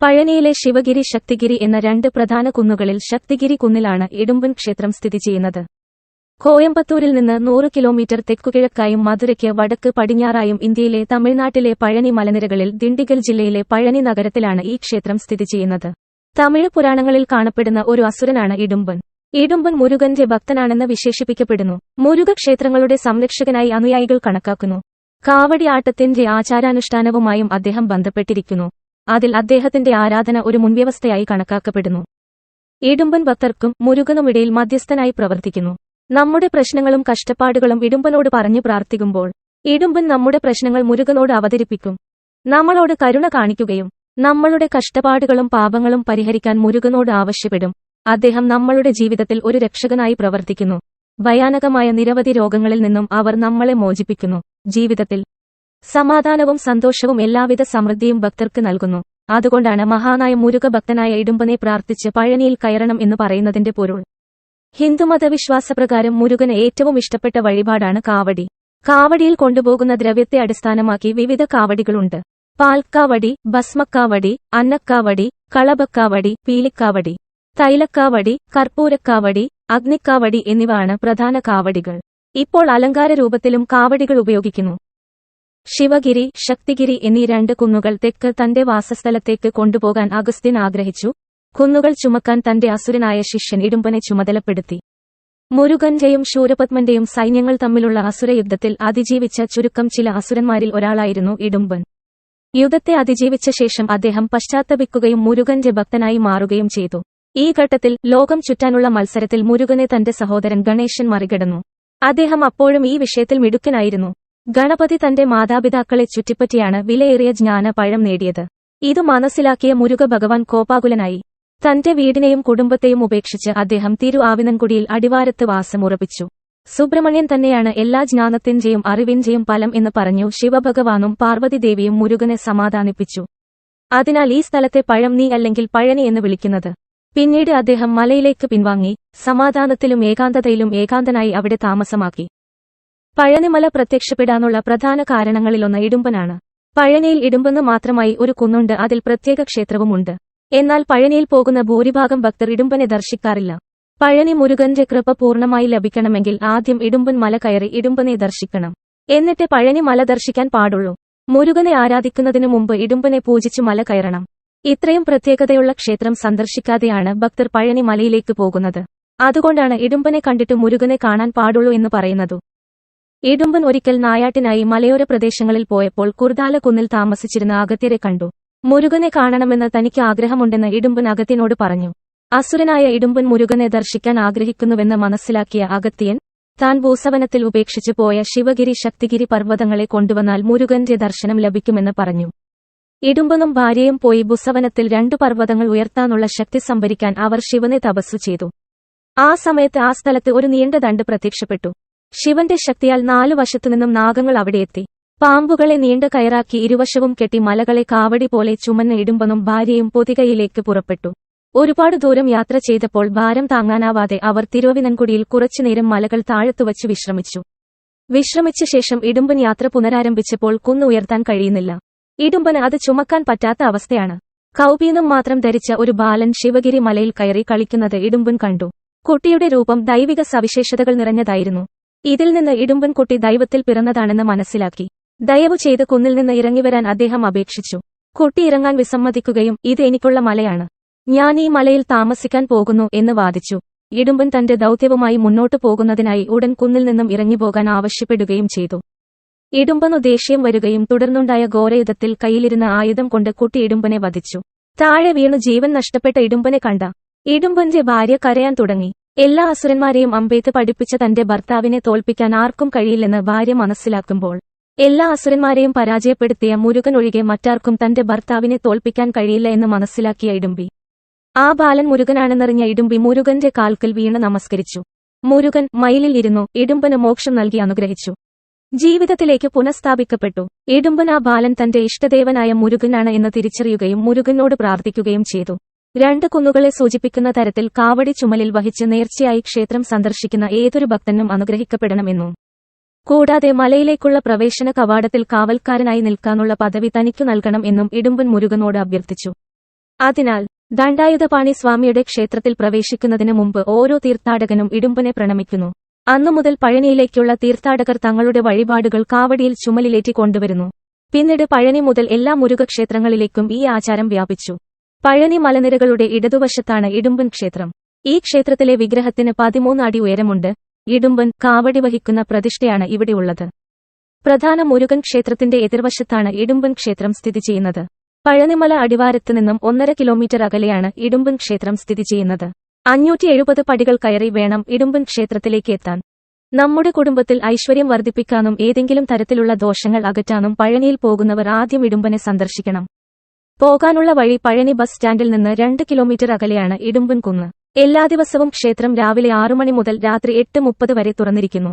പഴനിയിലെ ശിവഗിരി ശക്തിഗിരി എന്ന രണ്ട് പ്രധാന കുന്നുകളിൽ ശക്തിഗിരി കുന്നിലാണ് ഇടുമ്പൻ ക്ഷേത്രം സ്ഥിതി ചെയ്യുന്നത്. കോയമ്പത്തൂരിൽ നിന്ന് നൂറ് കിലോമീറ്റർ തെക്കുകിഴക്കായും മധുരയ്ക്ക് വടക്ക് പടിഞ്ഞാറായും ഇന്ത്യയിലെ തമിഴ്നാട്ടിലെ പഴനി മലനിരകളിൽ ദിണ്ടിഗൽ ജില്ലയിലെ പഴനി നഗരത്തിലാണ് ഈ ക്ഷേത്രം സ്ഥിതി ചെയ്യുന്നത്. തമിഴ് പുരാണങ്ങളിൽ കാണപ്പെടുന്ന ഒരു അസുരനാണ് ഇടുമ്പൻ. ഇടുമ്പൻ മുരുകന്റെ ഭക്തനാണെന്ന് വിശേഷിപ്പിക്കപ്പെടുന്നു. മുരുക ക്ഷേത്രങ്ങളുടെ സംരക്ഷകനായി അനുയായികൾ കണക്കാക്കുന്നു. കാവടി ആട്ടത്തിന്റെ ആചാരാനുഷ്ഠാനവുമായും അദ്ദേഹം ബന്ധപ്പെട്ടിരിക്കുന്നു. അതിൽ അദ്ദേഹത്തിന്റെ ആരാധന ഒരു മുൻവ്യവസ്ഥയായി കണക്കാക്കപ്പെടുന്നു. ഇടുമ്പൻ ഭക്തർക്കും മുരുകനുമിടയിൽ മധ്യസ്ഥനായി പ്രവർത്തിക്കുന്നു. നമ്മുടെ പ്രശ്നങ്ങളും കഷ്ടപ്പാടുകളും ഇടുമ്പനോട് പറഞ്ഞു പ്രാർത്ഥിക്കുമ്പോൾ ഇടുമ്പൻ നമ്മുടെ പ്രശ്നങ്ങൾ മുരുകനോട് അവതരിപ്പിക്കും. നമ്മളോട് കരുണ കാണിക്കുകയും നമ്മളുടെ കഷ്ടപ്പാടുകളും പാപങ്ങളും പരിഹരിക്കാൻ മുരുകനോട് ആവശ്യപ്പെടും. അദ്ദേഹം നമ്മളുടെ ജീവിതത്തിൽ ഒരു രക്ഷകനായി പ്രവർത്തിക്കുന്നു. ഭയാനകമായ നിരവധി രോഗങ്ങളിൽ നിന്നും അവർ നമ്മളെ മോചിപ്പിക്കുന്നു. ജീവിതത്തിൽ സമാധാനവും സന്തോഷവും എല്ലാവിധ സമൃദ്ധിയും ഭക്തർക്ക് നൽകുന്നു. അതുകൊണ്ടാണ് മഹാനായ മുരുക ഭക്തനായ ഇടുമ്പനെ പ്രാർത്ഥിച്ച് പഴനിയിൽ കയറണം എന്ന് പറയുന്നതിന്റെ പൊരുൾ. ഹിന്ദുമതവിശ്വാസപ്രകാരം മുരുകന് ഏറ്റവും ഇഷ്ടപ്പെട്ട വഴിപാടാണ് കാവടി. കാവടിയിൽ കൊണ്ടുപോകുന്ന ദ്രവ്യത്തെ അടിസ്ഥാനമാക്കി വിവിധ കാവടികളുണ്ട്. പാൽക്കാവടി ഭസ്മക്കാവടി അന്നക്കാവടി കളബക്കാവടി പീലിക്കാവടി തൈലക്കാവടി കർപ്പൂരക്കാവടി അഗ്നിക്കാവടി എന്നിവയാണ് പ്രധാന കാവടികൾ. ഇപ്പോൾ അലങ്കാര രൂപത്തിലും കാവടികൾ ഉപയോഗിക്കുന്നു. ശിവഗിരി ശക്തിഗിരി എന്നീ രണ്ട് കുന്നുകൾ തെക്ക് തന്റെ വാസസ്ഥലത്തേക്ക് കൊണ്ടുപോകാൻ അഗസ്ത്യൻ ആഗ്രഹിച്ചു. കുന്നുകൾ ചുമക്കാൻ തന്റെ അസുരനായ ശിഷ്യൻ ഇടുമ്പനെ ചുമതലപ്പെടുത്തി. മുരുകന്റെയും ശൂരപത്മന്റെയും സൈന്യങ്ങൾ തമ്മിലുള്ള അസുരയുദ്ധത്തിൽ അതിജീവിച്ച ചുരുക്കം ചില അസുരന്മാരിൽ ഒരാളായിരുന്നു ഇടുമ്പൻ. യുദ്ധത്തെ അതിജീവിച്ച ശേഷം അദ്ദേഹം പശ്ചാത്തപിക്കുകയും മുരുകന്റെ ഭക്തനായി മാറുകയും ചെയ്തു. ഈ ഘട്ടത്തിൽ ലോകം ചുറ്റാനുള്ള മത്സരത്തിൽ മുരുകനെ തന്റെ സഹോദരൻ ഗണേശൻ മറികടന്നു. അദ്ദേഹം അപ്പോഴും ഈ വിഷയത്തിൽ മിടുക്കനായിരുന്നു. ഗണപതി തന്റെ മാതാപിതാക്കളെ ചുറ്റിപ്പറ്റിയാണ് വിലയേറിയ ജ്ഞാന പഴം നേടിയത്. ഇത് മനസ്സിലാക്കിയ മുരുക ഭഗവാൻ കോപാകുലനായി. തന്റെ വീടിനെയും കുടുംബത്തെയും ഉപേക്ഷിച്ച് അദ്ദേഹം തിരു ആവിനൻകുടിയിൽ അടിവാരത്ത് വാസമുറപ്പിച്ചു. സുബ്രഹ്മണ്യൻ തന്നെയാണ് എല്ലാ ജ്ഞാനത്തിന്റെയും അറിവിന്റെയും ഫലം എന്ന് പറഞ്ഞു ശിവഭഗവാനും പാർവതിദേവിയും മുരുകനെ സമാധാനിപ്പിച്ചു. അതിനാൽ ഈ സ്ഥലത്തെ പഴം നീ അല്ലെങ്കിൽ പഴനി എന്ന് വിളിക്കുന്നത്. പിന്നീട് അദ്ദേഹം മലയിലേക്ക് പിൻവാങ്ങി സമാധാനത്തിലും ഏകാന്തതയിലും ഏകാന്തനായി അവിടെ താമസമാക്കി. പഴനിമല പ്രത്യക്ഷപ്പെടാനുള്ള പ്രധാന കാരണങ്ങളിലൊന്ന് ഇടുമ്പനാണ്. പഴനിയിൽ ഇടുമ്പെന്ന് മാത്രമായി ഒരു കുന്നുണ്ട് അതിൽ പ്രത്യേക ക്ഷേത്രവുമുണ്ട്. എന്നാൽ പഴനിയിൽ പോകുന്ന ഭൂരിഭാഗം ഭക്തർ ഇടുമ്പനെ ദർശിക്കാറില്ല. പഴനി മുരുകന്റെ കൃപ പൂർണമായി ലഭിക്കണമെങ്കിൽ ആദ്യം ഇടുമ്പൻ മല കയറി ഇടുമ്പനെ ദർശിക്കണം. എന്നിട്ട് പഴനി മല ദർശിക്കാൻ പാടുള്ളൂ. മുരുകനെ ആരാധിക്കുന്നതിനു മുമ്പ് ഇടുമ്പനെ പൂജിച്ച് മല കയറണം. ഇത്രയും പ്രത്യേകതയുള്ള ക്ഷേത്രം സന്ദർശിക്കാതെയാണ് ഭക്തർ പഴനി മലയിലേക്ക് പോകുന്നത്. അതുകൊണ്ടാണ് ഇടുമ്പനെ കണ്ടിട്ട് മുരുകനെ കാണാൻ പാടുള്ളൂ എന്ന് പറയുന്നതു. ഇടുമ്പൻ ഒരിക്കൽ നായാട്ടിനായി മലയോര പ്രദേശങ്ങളിൽ പോയപ്പോൾ കുർദാല കുന്നിൽ താമസിച്ചിരുന്ന അഗത്യരെ കണ്ടു. മുരുകനെ കാണണമെന്ന് തനിക്ക് ആഗ്രഹമുണ്ടെന്ന് ഇടുമ്പൻ അഗത്യനോട് പറഞ്ഞു. അസുരനായ ഇടുമ്പൻ മുരുകനെ ദർശിക്കാൻ ആഗ്രഹിക്കുന്നുവെന്ന് മനസ്സിലാക്കിയ അഗത്യൻ താൻ ഭൂസവനത്തിൽ ഉപേക്ഷിച്ചു പോയ ശിവഗിരി ശക്തിഗിരി പർവതങ്ങളെ കൊണ്ടുവന്നാൽ മുരുകന്റെ ദർശനം ലഭിക്കുമെന്ന് പറഞ്ഞു. ഇടുമ്പനും ഭാര്യയും പോയി ഭൂസവനത്തിൽ രണ്ടു പർവതങ്ങൾ ഉയർത്താനുള്ള ശക്തി സംഭരിക്കാൻ അവർ ശിവനെ തപസ്സു ചെയ്തു. ആ സമയത്ത് ആ സ്ഥലത്ത് ഒരു നീണ്ട ദണ്ട് പ്രത്യക്ഷപ്പെട്ടു. ശിവന്റെ ശക്തിയാൽ നാലു വശത്തുനിന്നും നാഗങ്ങൾ അവിടെയെത്തി പാമ്പുകളെ നീണ്ട കയറാക്കി ഇരുവശവും കെട്ടി മലകളെ കാവടി പോലെ ചുമന്ന ഇടുമ്പനും ഭാര്യയും പൊതികയിലേക്ക് പുറപ്പെട്ടു. ഒരുപാട് ദൂരം യാത്ര ചെയ്തപ്പോൾ ഭാരം താങ്ങാനാവാതെ അവർ തിരുവവിനൻകുടിയിൽ കുറച്ചുനേരം മലകൾ താഴത്തുവച്ച് വിശ്രമിച്ചു. വിശ്രമിച്ച ശേഷം ഇടുമ്പൻ യാത്ര പുനരാരംഭിച്ചപ്പോൾ കുന്നുയർത്താൻ കഴിയുന്നില്ല. ഇടുമ്പന് അത് ചുമക്കാൻ പറ്റാത്ത അവസ്ഥയാണ്. കൗപീനം മാത്രം ധരിച്ച ഒരു ബാലൻ ശിവഗിരി മലയിൽ കയറി കളിക്കുന്നത് ഇടുമ്പൻ കണ്ടു. കുട്ടിയുടെ രൂപം ദൈവിക സവിശേഷതകൾ നിറഞ്ഞതായിരുന്നു. ഇതിൽ നിന്ന് ഇടുമ്പൻകുട്ടി ദൈവത്തിൽ പിറന്നതാണെന്ന് മനസ്സിലാക്കി. ദയവു ചെയ്ത് കുന്നിൽ നിന്ന് ഇറങ്ങിവരാൻ അദ്ദേഹം അപേക്ഷിച്ചു. കുട്ടി ഇറങ്ങാൻ വിസമ്മതിക്കുകയും ഇത് എനിക്കുള്ള മലയാണ്. ഞാൻ ഈ മലയിൽ താമസിക്കാൻ പോകുന്നു എന്ന് വാദിച്ചു. ഇടുമ്പൻ തന്റെ ദൗത്യവുമായി മുന്നോട്ടു പോകുന്നതിനായി ഉടൻ കുന്നിൽ നിന്നും ഇറങ്ങിപ്പോകാൻ ആവശ്യപ്പെടുകയും ചെയ്തു. ഇടുമ്പനു ദേഷ്യം വരികയും തുടർന്നുണ്ടായ ഘോരയുധത്തിൽ കയ്യിലിരുന്ന ആയുധം കൊണ്ട് കുട്ടി ഇടുമ്പനെ വധിച്ചു. താഴെ വീണു ജീവൻ നഷ്ടപ്പെട്ട ഇടുമ്പനെ കണ്ട. ഇടുമ്പന്റെ ഭാര്യ കരയാൻ തുടങ്ങി. എല്ലാ അസുരന്മാരെയും അമ്പെയ്ത്ത് പഠിപ്പിച്ച തന്റെ ഭർത്താവിനെ തോൽപ്പിക്കാൻ ആർക്കും കഴിയില്ലെന്ന് ഭാര്യ മനസ്സിലാക്കുമ്പോൾ എല്ലാ അസുരന്മാരെയും പരാജയപ്പെടുത്തിയ മുരുകൻ ഒഴികെ മറ്റാർക്കും തന്റെ ഭർത്താവിനെ തോൽപ്പിക്കാൻ കഴിയില്ല എന്ന് മനസ്സിലാക്കിയ ഇടുമ്പി ആ ബാലൻ മുരുകനാണെന്നറിഞ്ഞ ഇടുമ്പി മുരുകന്റെ കാൽക്കൽ വീണ് നമസ്കരിച്ചു. മുരുകൻ മയിലിൽ ഇരുന്നു ഇടുമ്പന് മോക്ഷം നൽകി അനുഗ്രഹിച്ചു. ജീവിതത്തിലേക്ക് പുനഃസ്ഥാപിക്കപ്പെട്ടു. ഇടുമ്പൻ ആ ബാലൻ തന്റെ ഇഷ്ടദേവനായ മുരുകനാണ് എന്ന് തിരിച്ചറിയുകയും മുരുകനോട് പ്രാർത്ഥിക്കുകയും ചെയ്തു. രണ്ട് കുന്നുകളെ സൂചിപ്പിക്കുന്ന തരത്തിൽ കാവടി ചുമലിൽ വഹിച്ച് നേർച്ചയായി ക്ഷേത്രം സന്ദർശിക്കുന്ന ഏതൊരു ഭക്തനും അനുഗ്രഹിക്കപ്പെടണമെന്നും കൂടാതെ മലയിലേക്കുള്ള പ്രവേശന കവാടത്തിൽ കാവൽക്കാരനായി നിൽക്കാനുള്ള പദവി തനിക്കു നൽകണം എന്നും ഇടുമ്പൻ മുരുകനോട് അഭ്യർത്ഥിച്ചു. അതിനാൽ ദണ്ഡായുധപാണി സ്വാമിയുടെ ക്ഷേത്രത്തിൽ പ്രവേശിക്കുന്നതിന് മുമ്പ് ഓരോ തീർത്ഥാടകനും ഇടുമ്പനെ പ്രണമിക്കുന്നു. അന്നുമുതൽ പഴനിയിലേക്കുള്ള തീർത്ഥാടകർ തങ്ങളുടെ വഴിപാടുകൾ കാവടിയിൽ ചുമലിലേറ്റി കൊണ്ടുവരുന്നു. പിന്നീട് പഴനി മുതൽ എല്ലാ മുരുകക്ഷേത്രങ്ങളിലേക്കും ഈ ആചാരം വ്യാപിച്ചു. പഴനി മലനിരകളുടെ ഇടതുവശത്താണ് ഇടുമ്പൻ ക്ഷേത്രം. ഈ ക്ഷേത്രത്തിലെ വിഗ്രഹത്തിന് പതിമൂന്ന് അടി ഉയരമുണ്ട്. ഇടുമ്പൻ കാവടി വഹിക്കുന്ന പ്രതിഷ്ഠയാണ് ഇവിടെയുള്ളത് പ്രധാന മുരുകൻ ക്ഷേത്രത്തിന്റെ എതിർവശത്താണ് ഇടുമ്പൻ ക്ഷേത്രം സ്ഥിതി ചെയ്യുന്നത്. പഴനിമല അടിവാരത്ത് നിന്നും ഒന്നര കിലോമീറ്റർ അകലെയാണ് ഇടുമ്പൻ ക്ഷേത്രം സ്ഥിതി ചെയ്യുന്നത്. അഞ്ഞൂറ്റി എഴുപത് പടികൾ കയറി വേണം ഇടുമ്പൻ ക്ഷേത്രത്തിലേക്ക് എത്താൻ. നമ്മുടെ കുടുംബത്തിൽ ഐശ്വര്യം വർദ്ധിപ്പിക്കാനും ഏതെങ്കിലും തരത്തിലുള്ള ദോഷങ്ങൾ അകറ്റാനും പഴനിയിൽ പോകുന്നവർ ആദ്യം ഇടുമ്പനെ സന്ദർശിക്കണം. പോകാനുള്ള വഴി പഴനി ബസ് സ്റ്റാൻഡിൽ നിന്ന് രണ്ട് കിലോമീറ്റർ അകലെയാണ് ഇടുമ്പൻകുന്ന്. എല്ലാ ദിവസവും ക്ഷേത്രം രാവിലെ ആറു മണി മുതൽ രാത്രി എട്ട് മുപ്പത് വരെ തുറന്നിരിക്കുന്നു.